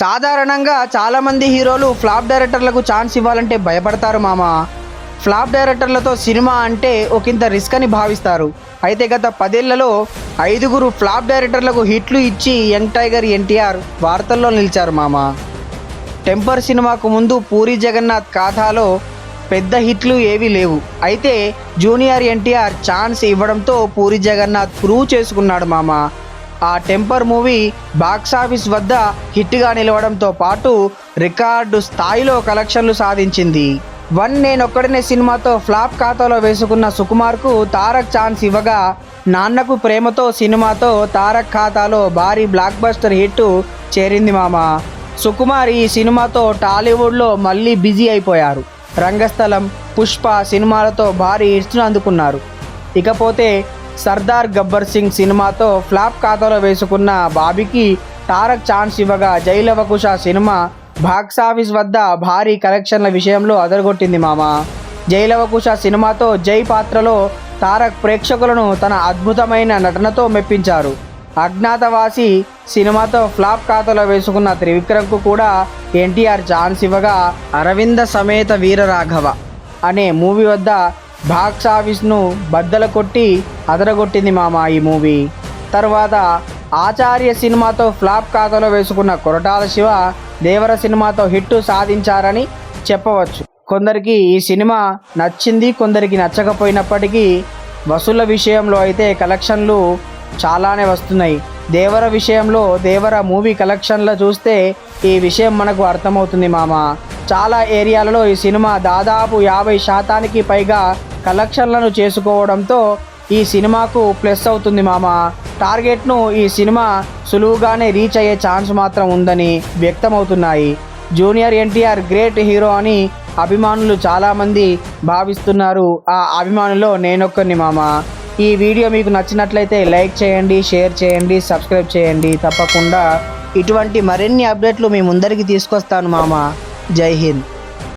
సాధారణంగా చాలామంది హీరోలు ఫ్లాప్ డైరెక్టర్లకు ఛాన్స్ ఇవ్వాలంటే భయపడతారు మామ. ఫ్లాప్ డైరెక్టర్లతో సినిమా అంటే ఒకంత రిస్క్ అని భావిస్తారు. అయితే గత పదేళ్ళలో ఐదుగురు ఫ్లాప్ డైరెక్టర్లకు హిట్లు ఇచ్చి యంగ్ టైగర్ ఎన్టీఆర్ వార్తల్లో నిలిచారు మామ. టెంపర్ సినిమాకు ముందు పూరి జగన్నాథ్ ఖాతాలో పెద్ద హిట్లు ఏవీ లేవు. అయితే జూనియర్ ఎన్టీఆర్ ఛాన్స్ ఇవ్వడంతో పూరి జగన్నాథ్ ప్రూవ్ చేసుకున్నాడు మామ. ఆ టెంపర్ మూవీ బాక్సాఫీస్ వద్ద హిట్గా నిలవడంతో పాటు రికార్డు స్థాయిలో కలెక్షన్లు సాధించింది. వన్ నేనొక్కడనే సినిమాతో ఫ్లాప్ ఖాతాలో వేసుకున్న సుకుమార్కు తారక్ ఛాన్స్ ఇవ్వగా నాన్నకు ప్రేమతో సినిమాతో తారక్ ఖాతాలో భారీ బ్లాక్ బస్టర్ హిట్ చేరింది మామ. సుకుమార్ ఈ సినిమాతో టాలీవుడ్లో మళ్ళీ బిజీ అయిపోయారు. రంగస్థలం పుష్ప సినిమాలతో భారీ హిట్స్ను అందుకున్నారు. ఇకపోతే సర్దార్ గబ్బర్ సింగ్ సినిమాతో ఫ్లాప్ ఖాతాలో వేసుకున్న బాబీకి తారక్ ఛాన్స్ ఇవ్వగా జైలవకుశ సినిమా బాక్స్ ఆఫీస్ వద్ద భారీ కలెక్షన్ల విషయంలో అదరగొట్టింది మామ. జైలవకుశ సినిమాతో జై పాత్రలో తారక్ ప్రేక్షకులను తన అద్భుతమైన నటనతో మెప్పించారు. అజ్ఞాతవాసి సినిమాతో ఫ్లాప్ ఖాతాలో వేసుకున్న త్రివిక్రమ్కు కూడా ఎన్టీఆర్ ఛాన్స్ ఇవ్వగా అరవింద సమేత వీరరాఘవ అనే మూవీ వద్ద బాక్స్ ఆఫీస్ను బద్దల కొట్టి అదరగొట్టింది మామ ఈ మూవీ. తర్వాత ఆచార్య సినిమాతో ఫ్లాప్ ఖాతాలో వేసుకున్న కొరటాల శివ దేవర సినిమాతో హిట్ సాధించారని చెప్పవచ్చు. కొందరికి ఈ సినిమా నచ్చింది కొందరికి నచ్చకపోయినప్పటికీ వసూళ్ళ విషయంలో అయితే కలెక్షన్లు చాలానే వస్తున్నాయి. దేవర విషయంలో దేవర మూవీ కలెక్షన్లు చూస్తే ఈ విషయం మనకు అర్థమవుతుంది మామ. చాలా ఏరియాలలో ఈ సినిమా దాదాపు యాభై శాతానికి పైగా కలెక్షన్లను చేసుకోవడంతో ఈ సినిమాకు ప్లస్ అవుతుంది మామ. టార్గెట్ను ఈ సినిమా సులువుగానే రీచ్ అయ్యే ఛాన్స్ మాత్రం ఉందని వ్యక్తమవుతున్నాయి. జూనియర్ ఎన్టీఆర్ గ్రేట్ హీరో అని అభిమానులు చాలామంది భావిస్తున్నారు. ఆ అభిమానులో నేనొక్కరిని మామ. ఈ వీడియో మీకు నచ్చినట్లయితే లైక్ చేయండి షేర్ చేయండి సబ్స్క్రైబ్ చేయండి. తప్పకుండా ఇటువంటి మరిన్ని అప్డేట్లు మీ ముందరికి తీసుకొస్తాను మామ. జై హింద్.